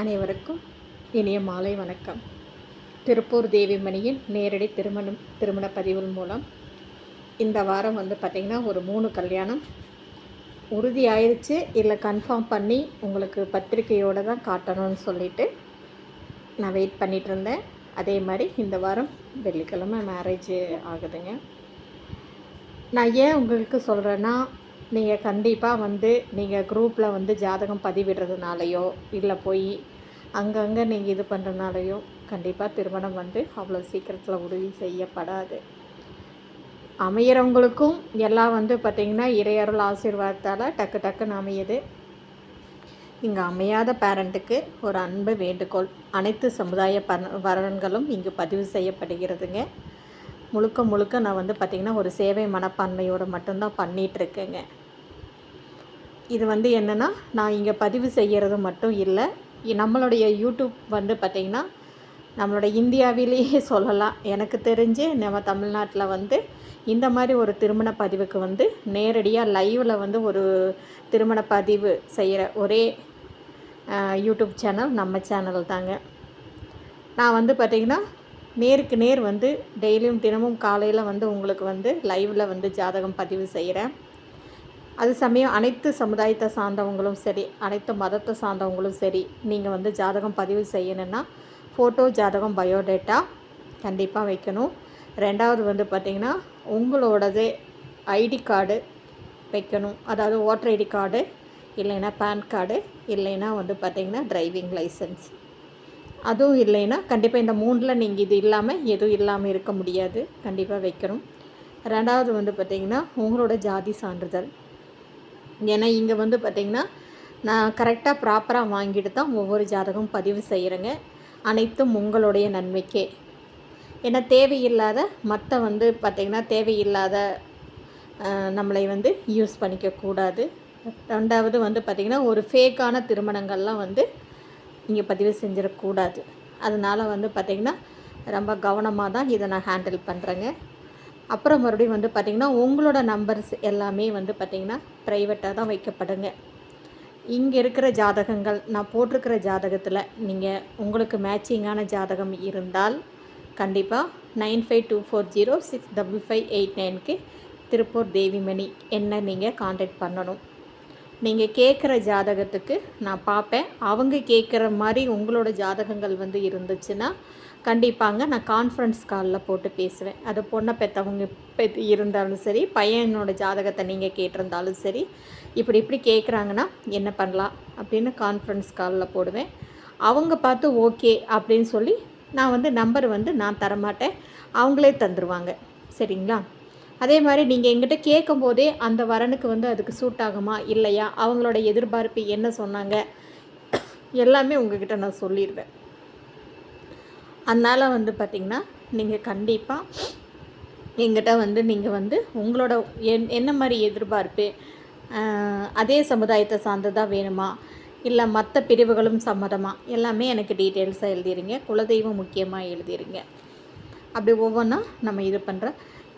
அனைவருக்கும் இனிய மாலை வணக்கம். திருப்பூர் தேவிமணியின் நேரடி திருமணம் திருமண பதிவுகள் மூலம் இந்த வாரம் வந்து பார்த்திங்கன்னா ஒரு மூணு கல்யாணம். உறுதி ஆயிடுச்சு இல்லை கன்ஃபார்ம் பண்ணி உங்களுக்கு பத்திரிக்கையோடு தான் காட்டணும்னு சொல்லிட்டு நான் வெயிட் பண்ணிகிட்டு இருந்தேன். அதே மாதிரி இந்த வாரம் வெள்ளிக்கிழமை மேரேஜ் ஆகுதுங்க. நான் ஏன் உங்களுக்கு சொல்கிறேன்னா நீங்கள் கண்டிப்பாக வந்து நீங்கள் குரூப்பில் வந்து ஜாதகம் பதிவிடுறதுனாலையோ இல்லை போய் அங்கங்கே நீங்கள் இது பண்ணுறதுனாலையோ கண்டிப்பாக திருமணம் வந்து அவ்வளோ சீக்கிரத்தில் உறுதி செய்யப்படாது. அமையிறவங்களுக்கும் எல்லாம் வந்து பார்த்திங்கன்னா இறையருள் ஆசீர்வாதத்தால் டக்கு டக்குன்னு அமையுது. இங்கே அமையாத பேரண்ட்டுக்கு ஒரு அன்பு வேண்டுகோள். அனைத்து சமுதாய வரன்களும் இங்கு பதிவு செய்யப்படுகிறதுங்க. முழுக்க முழுக்க நான் வந்து பார்த்திங்கன்னா ஒரு சேவை மனப்பான்மையோடு மட்டும்தான் பண்ணிகிட்ருக்கேங்க இது வந்து என்னென்னா நான் இங்கே பதிவு செய்கிறது மட்டும் இல்லை. நம்மளுடைய யூடியூப் வந்து பார்த்திங்கன்னா நம்மளோட இந்தியாவிலேயே சொல்லலாம். எனக்கு தெரிஞ்சு நம்ம தமிழ்நாட்டில் வந்து இந்த மாதிரி ஒரு திருமண பதிவுக்கு வந்து நேரடியாக லைவில் வந்து ஒரு திருமண பதிவு செய்கிற ஒரே யூடியூப் சேனல் நம்ம சேனல் தாங்க. நான் வந்து பார்த்திங்கன்னா நேருக்கு நேர் வந்து டெய்லியும் தினமும் காலையில் வந்து உங்களுக்கு வந்து லைவில் வந்து ஜாதகம் பதிவு செய்கிறேன் அது சமயம் அனைத்து சமுதாயத்தை சார்ந்தவங்களும் சரி அனைத்து மதத்தை சார்ந்தவங்களும் சரி நீங்கள் வந்து ஜாதகம் பதிவு செய்யணுன்னா ஃபோட்டோ ஜாதகம் பயோடேட்டா கண்டிப்பாக வைக்கணும். ரெண்டாவது வந்து பார்த்திங்கன்னா உங்களோடது ஐடி கார்டு வைக்கணும். அதாவது ஓட்டர் ஐடி கார்டு இல்லைன்னா பேன் கார்டு இல்லைன்னா வந்து பார்த்திங்கன்னா டிரைவிங் லைசன்ஸ் அதுவும் இல்லைன்னா கண்டிப்பாக இந்த மூணில் நீங்கள் இது இல்லாமல் எதுவும் இல்லாமல் இருக்க முடியாது. கண்டிப்பாக வைக்கணும். ரெண்டாவது வந்து பார்த்திங்கன்னா உங்களோட ஜாதி சான்றிதழ். ஏன்னா இங்கே வந்து பார்த்திங்கன்னா நான் கரெக்டாக ப்ராப்பராக வாங்கிட்டு தான் ஒவ்வொரு ஜாதகம் பதிவு செய்கிறேங்க அனைத்தும் உங்களுடைய நன்மைக்கே. ஏன்னா தேவையில்லாத மற்ற வந்து பார்த்திங்கன்னா தேவையில்லாத நம்மளை வந்து யூஸ் பண்ணிக்கக்கூடாது ரெண்டாவது வந்து பார்த்திங்கன்னா ஒரு ஃபேக்கான திருமணங்கள்லாம் வந்து இங்கே பதிவு செஞ்சிடக்கூடாது அதனால் வந்து பார்த்திங்கன்னா ரொம்ப கவனமாக தான் இதை நான் ஹேண்டில் பண்ணுறேங்க அப்புறம் மறுபடியும் வந்து பார்த்திங்கன்னா உங்களோட நம்பர்ஸ் எல்லாமே வந்து பார்த்திங்கன்னா ப்ரைவேட்டாக தான் வைக்கப்படுங்க. இங்கே இருக்கிற ஜாதகங்கள் நான் போட்டிருக்கிற ஜாதகத்தில் நீங்கள் உங்களுக்கு மேட்சிங்கான ஜாதகம் இருந்தால் கண்டிப்பாக nine five two four zero six double five eight நைனுக்கு திருப்பூர் தேவிமணி என்ன நீங்கள் காண்டாக்ட் பண்ணணும். நீங்கள் கேட்குற ஜாதகத்துக்கு நான் பார்ப்பேன். அவங்க கேட்குற மாதிரி உங்களோட ஜாதகங்கள் வந்து இருந்துச்சுன்னா கண்டிப்பாங்க நான் கான்ஃபரன்ஸ் காலில் போட்டு பேசுவேன். அது பொண்ணை பெற்றவங்க பெற்று இருந்தாலும் சரி பையனோட ஜாதகத்தை நீங்கள் கேட்டிருந்தாலும் சரி இப்படி இப்படி கேட்குறாங்கன்னா என்ன பண்ணலாம் அப்படின்னு கான்ஃபரன்ஸ் காலில் போடுவேன். அவங்க பார்த்து ஓகே அப்படின்னு சொல்லி நான் வந்து நம்பர் வந்து நான் தரமாட்டேன். அவங்களே தந்துடுவாங்க சரிங்களா? அதே மாதிரி நீங்கள் எங்கிட்ட கேட்கும் போதே அந்த வரனுக்கு வந்து அதுக்கு சூட் ஆகுமா இல்லையா? அவங்களோட எதிர்பார்ப்பு என்ன சொன்னாங்க? எல்லாமே உங்ககிட்ட நான் சொல்லிடுவேன் அதனால் வந்து பார்த்திங்கன்னா நீங்கள் கண்டிப்பாக எங்கிட்ட வந்து நீங்கள் வந்து உங்களோட என் என்ன மாதிரி எதிர்பார்ப்பு அதே சமுதாயத்தை சார்ந்ததாக வேணுமா? இல்லை மற்ற பிரிவுகளும் சம்மதமாக எல்லாமே எனக்கு டீட்டெயில்ஸாக எழுதிடுங்க குலதெய்வம் முக்கியமாக எழுதிடுங்க அப்படி ஒவ்வொன்றா நம்ம இது பண்ணுற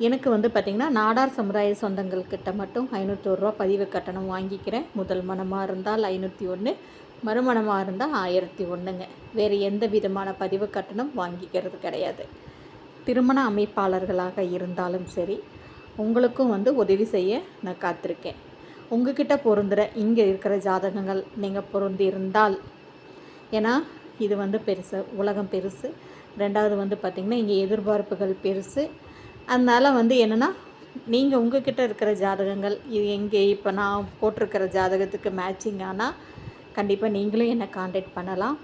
எனக்கு வந்து பார்த்திங்கன்னா நாடார் சமுதாய சொந்தங்கள்கிட்ட மட்டும் ஐநூற்றோருவா பதிவு கட்டணம் வாங்கிக்கிறேன். முதல் மனமாக இருந்தால் ஐநூற்றி ஒன்று மறுமணமாக இருந்தால் ஆயிரத்தி ஒன்றுங்க வேறு எந்த விதமான பதிவு கட்டணம் வாங்கிக்கிறது கிடையாது. திருமண அமைப்பாளர்களாக இருந்தாலும் சரி உங்களுக்கும் வந்து உதவி செய்ய நான் காத்திருக்கேன். உங்ககிட்ட பொருந்துகிற இங்கே இருக்கிற ஜாதகங்கள் நீங்கள் பொருந்தி இருந்தால் ஏன்னா இது வந்து பெருசு உலகம் பெருசு. ரெண்டாவது வந்து பார்த்திங்கன்னா இங்கே எதிர்பார்ப்புகள் பெருசு. அதனால் வந்து என்னென்னா நீங்கள் உங்ககிட்ட இருக்கிற ஜாதகங்கள் இது எங்கே இப்போ நான் போட்டிருக்கிற ஜாதகத்துக்கு மேட்சிங் ஆனால் கண்டிப்பாக நீங்களும் என்னை காண்டாக்ட் பண்ணலாம்.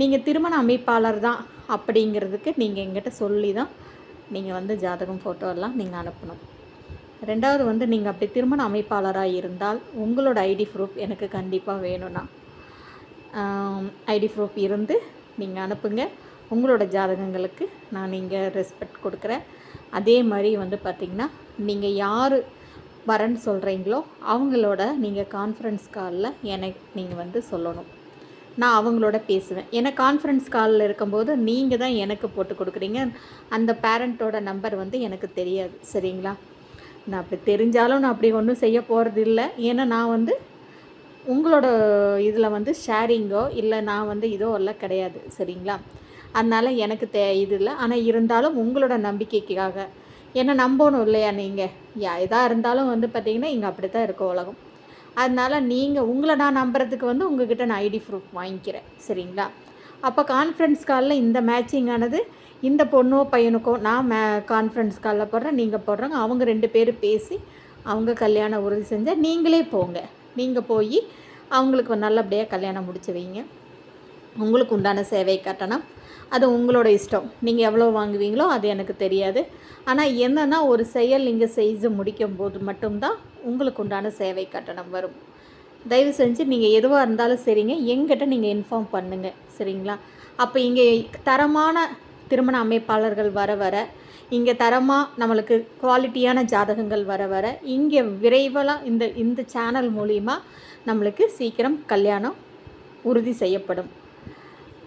நீங்கள் திருமண அமைப்பாளர் தான் அப்படிங்கிறதுக்கு நீங்கள் எங்கிட்ட சொல்லி தான் நீங்கள் வந்து ஜாதகம் ஃபோட்டோ எல்லாம் நீங்கள் அனுப்பணும். ரெண்டாவது வந்து நீங்கள் அப்படி திருமண அமைப்பாளராக இருந்தால் உங்களோட ஐடி ப்ரூஃப் எனக்கு கண்டிப்பாக வேணும்னா. ஐடி ப்ரூஃப் இருந்து நீங்கள் அனுப்புங்க. உங்களோட ஜாதகங்களுக்கு நான் நீங்கள் ரெஸ்பெக்ட் கொடுக்குறேன். அதே மாதிரி வந்து பார்த்திங்கன்னா நீங்கள் யார் வரேன்னு சொல்கிறீங்களோ அவங்களோட நீங்கள் கான்ஃபரன்ஸ் காலில் எனக்கு நீங்கள் வந்து சொல்லணும். நான் அவங்களோட பேசுவேன். ஏன்னா கான்ஃபரன்ஸ் காலில் இருக்கும்போது நீங்கள் தான் எனக்கு போட்டு கொடுக்குறீங்க. அந்த பேரண்ட்டோட நம்பர் வந்து எனக்கு தெரியாது. சரிங்களா? நான் அப்படி தெரிஞ்சாலும் நான் அப்படி ஒன்றும் செய்ய போகிறது இல்லை. ஏன்னா நான் வந்து உங்களோட இதில் வந்து ஷேரிங்கோ இல்லை நான் வந்து இதோ எல்லாம் கிடையாது. சரிங்களா? அதனால் எனக்கு தே இது இல்லை. ஆனால் இருந்தாலும் உங்களோட நம்பிக்கைக்காக என்ன நம்பணும் இல்லையா நீங்கள் யா எதாக இருந்தாலும் வந்து பார்த்திங்கன்னா இங்கே அப்படி தான் இருக்கும் உலகம். அதனால் நீங்கள் உங்களை நான் நம்புறதுக்கு வந்து உங்ககிட்ட நான் ஐடி ப்ரூஃப் வாங்கிக்கிறேன். சரிங்களா? அப்போ கான்ஃபரன்ஸ் காலில் இந்த மேட்சிங் ஆனது இந்த பொண்ணோ பையனுக்கோ நான் மே கான்ஃபரன்ஸ் காலில் போடுறேன் நீங்கள் போடுறாங்க. அவங்க ரெண்டு பேரும் பேசி அவங்க கல்யாணம் உறுதி செஞ்சால் நீங்களே போங்க. நீங்கள் போய் அவங்களுக்கு நல்லபடியாக கல்யாணம் முடிச்சு வைங்க. உங்களுக்கு உண்டான சேவை கட்டணம் அது உங்களோட இஷ்டம். நீங்கள் எவ்வளோ வாங்குவீங்களோ அது எனக்கு தெரியாது. ஆனால் என்னென்னா ஒரு செயல் நீங்கள் செய்து முடிக்கும் போது மட்டும்தான் உங்களுக்கு உண்டான சேவை கட்டணம் வரும். தயவு செஞ்சு நீங்கள் எதுவாக இருந்தாலும் சரிங்க. எங்கிட்ட நீங்கள் இன்ஃபார்ம் பண்ணுங்கள் சரிங்களா? அப்போ இங்கே தரமான திருமண அமைப்பாளர்கள் வர வர இங்கே தரமாக நம்மளுக்கு குவாலிட்டியான ஜாதகங்கள் வர வர இங்கே விரைவலாக இந்த இந்த சேனல் மூலிமா நம்மளுக்கு சீக்கிரம் கல்யாணம் உறுதி செய்யப்படும்.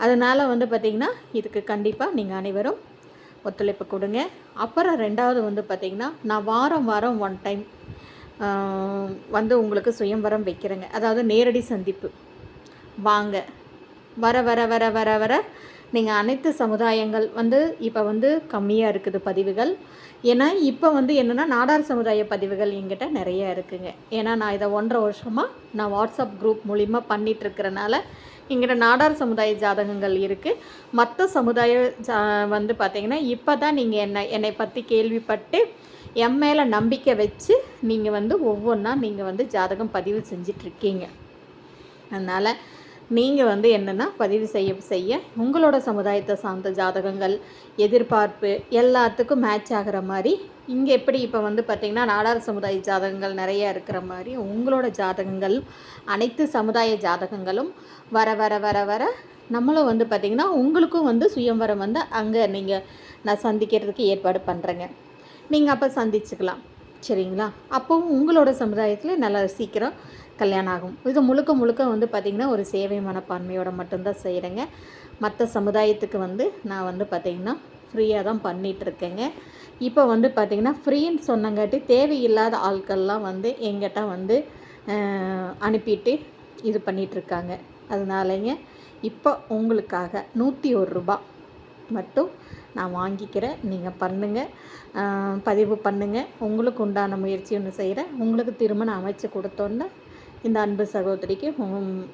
அதனால் வந்து பார்த்திங்கன்னா இதுக்கு கண்டிப்பாக நீங்கள் அனைவரும் ஒத்துழைப்பு கொடுங்க. அப்புறம் ரெண்டாவது வந்து பார்த்திங்கன்னா நான் வாரம் வாரம் ஒன் டைம் வந்து உங்களுக்கு சுயம்பரம் வைக்கிறேங்க. அதாவது நேரடி சந்திப்பு. வாங்க. வர வர வர வர வர நீங்கள் அனைத்து சமுதாயங்கள் வந்து இப்போ வந்து கம்மியாக இருக்குது பதிவுகள். ஏன்னா இப்போ வந்து என்னென்னா நாடார் சமுதாய பதிவுகள் எங்கிட்ட நிறைய இருக்குதுங்க ஏன்னா நான் இதை ஒன்றரை வருஷமாக நான் வாட்ஸ்அப் குரூப் மூலிமா பண்ணிகிட்ருக்கிறனால எங்கிட்ட நாடார் சமுதாய ஜாதகங்கள் இருக்குது மற்ற சமுதாய ஜா வந்து பார்த்திங்கன்னா இப்போ தான் நீங்கள் என்னை என்னை பற்றி கேள்விப்பட்டு என் மேலே நம்பிக்கை வச்சு நீங்கள் வந்து ஒவ்வொன்றா நீங்கள் வந்து ஜாதகம் பதிவு செஞ்சிட்ருக்கீங்க. அதனால் நீங்கள் வந்து என்னென்னா பதிவு செய்ய செய்ய உங்களோட சமுதாயத்தை சார்ந்த ஜாதகங்கள் எதிர்பார்ப்பு எல்லாத்துக்கும் மேட்ச் ஆகிற மாதிரி இங்கே எப்படி இப்போ வந்து பார்த்திங்கன்னா நாடார் சமுதாய ஜாதகங்கள் நிறைய இருக்கிற மாதிரி உங்களோட ஜாதகங்கள் அனைத்து சமுதாய ஜாதகங்களும் வர வர வர வர நம்மளும் வந்து பார்த்திங்கன்னா உங்களுக்கும் வந்து சுயம்வரம் வந்து அங்கே நீங்கள் நான் சந்திக்கிறதுக்கு ஏற்பாடு பண்ணுறேங்க நீங்கள் அப்போ சந்திச்சுக்கலாம். சரிங்களா? அப்போவும் உங்களோட சமுதாயத்தில் நல்லா சீக்கிரம் கல்யாணம் ஆகும். இது முழுக்க முழுக்க வந்து பார்த்திங்கன்னா ஒரு சேவை மனப்பான்மையோட மட்டும்தான் செய்கிறேங்க மற்ற சமுதாயத்துக்கு வந்து நான் வந்து பார்த்திங்கன்னா ஃப்ரீயாக தான் பண்ணிகிட்ருக்கேங்க இப்போ வந்து பார்த்திங்கன்னா ஃப்ரீன்னு சொன்னங்காட்டி தேவையில்லாத ஆட்கள்லாம் வந்து எங்கிட்ட வந்து அனுப்பிட்டு இது பண்ணிகிட்ருக்காங்க அதனாலங்க இப்போ உங்களுக்காக நூற்றி ஒரு ரூபா மட்டும் நான் வாங்கிக்கிறேன். நீங்கள் பண்ணுங்கள் பதிவு பண்ணுங்கள் உங்களுக்கு உண்டான முயற்சி ஒன்று செய்கிறேன் உங்களுக்கு திருமணம் அமைச்சு கொடுத்தோன்னே இந்த அன்பு சகோதரிக்கு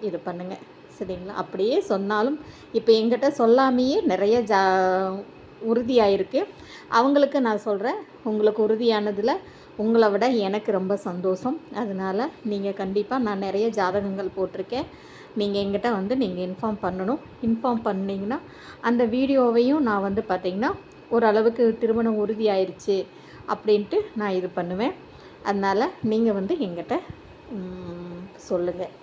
இது பண்ணுங்கள் சரிங்களா? அப்படியே சொன்னாலும் இப்போ எங்கிட்ட சொல்லாமையே நிறைய ஜா உறுதியாயிருக்கு. அவங்களுக்கு நான் சொல்கிறேன் உங்களுக்கு உறுதியானதில் உங்களை விட எனக்கு ரொம்ப சந்தோஷம். அதனால் நீங்கள் கண்டிப்பாக நான் நிறைய ஜாதகங்கள் போட்டிருக்கேன். நீங்கள் எங்கிட்ட வந்து நீங்கள் இன்ஃபார்ம் பண்ணணும். இன்ஃபார்ம் பண்ணிங்கன்னா அந்த வீடியோவையும் நான் வந்து பார்த்திங்கன்னா ஓரளவுக்கு திருமணம் உறுதியாயிருச்சு அப்படின்ட்டு நான் இது பண்ணுவேன். அதனால் நீங்கள் வந்து எங்கிட்ட சொல்லுங்கள்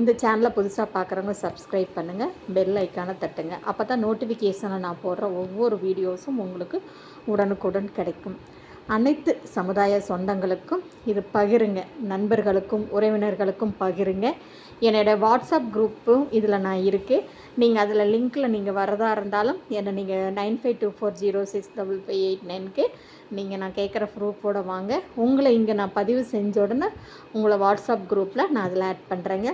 இந்த சேனலை புதுசாக பார்க்குறவங்க சப்ஸ்கிரைப் பண்ணுங்கள் பெல் ஐக்கானை தட்டுங்க. அப்போ தான் நோட்டிஃபிகேஷனை நான் போடுற ஒவ்வொரு வீடியோஸும் உங்களுக்கு உடனுக்குடன் கிடைக்கும். அனைத்து சமுதாய சொந்தங்களுக்கும் இது பகிருங்க. நண்பர்களுக்கும் உறவினர்களுக்கும் பகிருங்க. என்னோடய வாட்ஸ்அப் குரூப்பும் இதில் நான் இருக்குது நீங்கள் அதில் லிங்க்கில் நீங்கள் வரதா இருந்தாலும் என்னை நீங்கள் nine five two four zero six double five eight நைனுக்கு நீங்கள் நான் கேட்குற ப்ரூஃபோடு வாங்க. உங்களை இங்கே நான் பதிவு செஞ்ச உடனே உங்களை வாட்ஸ்அப் குரூப்பில் நான் அதில் ஆட் பண்ணுறேங்க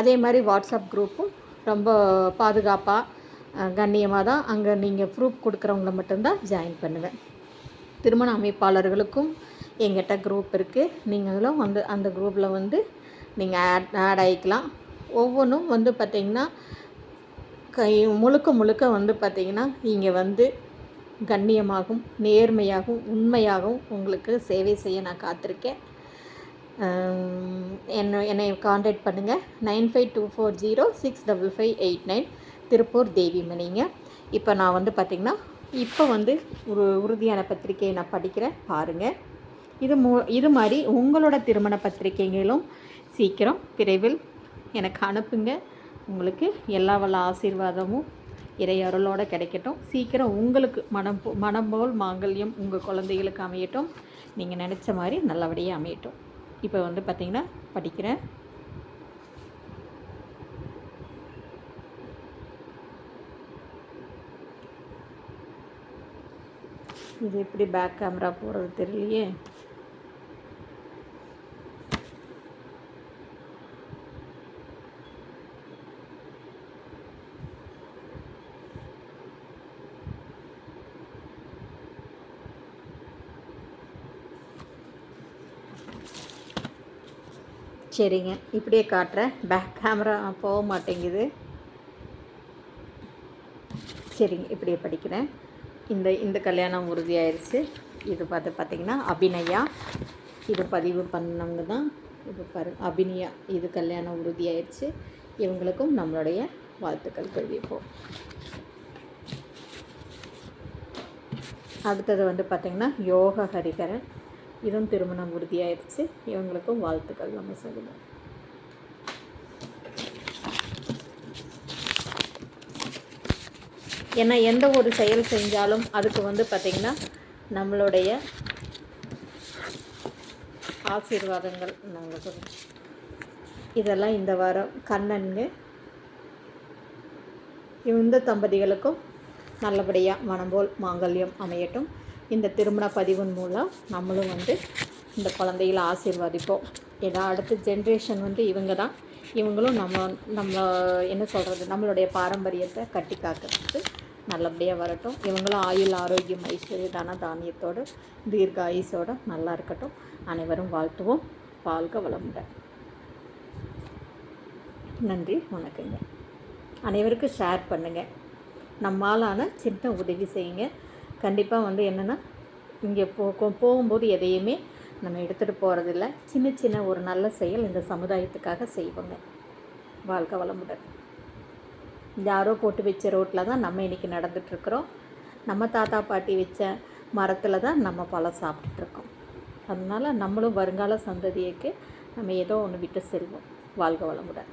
அதே மாதிரி வாட்ஸ்அப் குரூப்பும் ரொம்ப பாதுகாப்பாக கண்ணியமாக தான் அங்கே நீங்கள் ப்ரூஃப் கொடுக்குறவங்கள மட்டும்தான் ஜாயின் பண்ணுவேன். திருமண அமைப்பாளர்களுக்கும் எங்கிட்ட குரூப் இருக்குது நீங்களும் வந்து அந்த குரூப்பில் வந்து நீங்கள் ஆட் ஆட் ஆகிக்கலாம் ஒவ்வொன்றும் வந்து பார்த்திங்கன்னா கை முழுக்க முழுக்க வந்து பார்த்திங்கன்னா இங்கே வந்து கண்ணியமாகவும் நேர்மையாகவும் உண்மையாகவும் உங்களுக்கு சேவை செய்ய நான் காத்திருக்கேன். என்ன என்னை காண்டாக்ட் பண்ணுங்கள் nine five two four zero six double five eight nine Tiruppur தேவிமணிங்க. இப்போ நான் வந்து பார்த்திங்கன்னா இப்போ வந்து ஒரு உறுதியான பத்திரிகையை நான் படிக்கிறேன். பாருங்கள் இது மூ இது மாதிரி உங்களோட திருமண பத்திரிகைகளும் சீக்கிரம் விரைவில் எனக்கு அனுப்புங்க. உங்களுக்கு எல்லா வல்ல ஆசீர்வாதமும் இறை அருளோடு கிடைக்கட்டும். சீக்கிரம் உங்களுக்கு மனம் மனம் போல் மாங்கல்யம் உங்கள் குழந்தைகளுக்கு அமையட்டும். நீங்கள் நினச்ச மாதிரி நல்லபடியாக அமையட்டும். இப்போ வந்து பார்த்திங்கன்னா படிக்கிறேன். இது எப்படி பேக் கேமரா போகிறது தெரியலையே. சரிங்க இப்படியே காட்டுறேன். பேக் கேமரா போக மாட்டேங்குது. சரிங்க இப்படியே படிக்கிறேன். இந்த இந்த கல்யாணம் உறுதியாயிருச்சு. இது பார்த்து பார்த்திங்கன்னா அபிநயா. இது பதிவு பண்ணவங்க தான் இது பாரு அபிநயா. இது கல்யாணம் உறுதியாயிருச்சு. இவங்களுக்கும் நம்மளுடைய வாழ்த்துக்கள் தெரிவிப்போம். அடுத்தது வந்து பார்த்திங்கன்னா யோக ஹரிகரன். இதுவும் திருமணம் உறுதியாயிருச்சு. இவங்களுக்கும் வாழ்த்துக்கள் நம்ம சொல்லுவோம். ஏன்னா எந்த ஒரு செயல் செஞ்சாலும் அதுக்கு வந்து பார்த்திங்கன்னா நம்மளுடைய ஆசீர்வாதங்கள் நாங்கள் சொல்லுவோம் இதெல்லாம் இந்த வாரம். கண்ணனுங்க இந்த தம்பதிகளுக்கும் நல்லபடியாக மனம்போல் மாங்கல்யம் அமையட்டும். இந்த திருமண பதிவின் மூலம் நம்மளும் வந்து இந்த குழந்தைகளை ஆசீர்வாதிப்போம். ஏன்னா அடுத்த ஜென்ரேஷன் வந்து இவங்க தான். இவங்களும் நம்ம நம்ம என்ன சொல்கிறது நம்மளுடைய பாரம்பரியத்தை கட்டி காக்கிறதுக்கு நல்லபடியாக வரட்டும். இவங்களும் ஆயுள் ஆரோக்கியம் ஐஸ்வர்யதான தானியத்தோடு தீர்க்க ஆயுசோடு நல்லா இருக்கட்டும். அனைவரும் வாழ்த்துவோம். வாழ்க வளமுடன். நன்றி வணக்கங்க. அனைவருக்கும் ஷேர் பண்ணுங்கள் நம்மாலான சின்ன உதவி செய்யுங்க. கண்டிப்பாக வந்து என்னென்னா இங்கே போ போகும்போது எதையுமே நம்ம எடுத்துகிட்டு போகிறதில்ல சின்ன சின்ன ஒரு நல்ல செயல் இந்த சமுதாயத்துக்காக செய்வோங்க. வாழ்க வளமுடன். யாரோ போட்டு வச்ச ரோட்டில் தான் நம்ம இன்றைக்கி நடந்துகிட்ருக்குறோம் நம்ம தாத்தா பாட்டி வச்ச மரத்தில் தான் நம்ம பழம் சாப்பிட்டுட்ருக்கோம் அதனால் நம்மளும் வருங்கால சந்ததியைக்கு நம்ம ஏதோ ஒன்று விட்டு செல்வோம். வாழ்க வளமுடன்.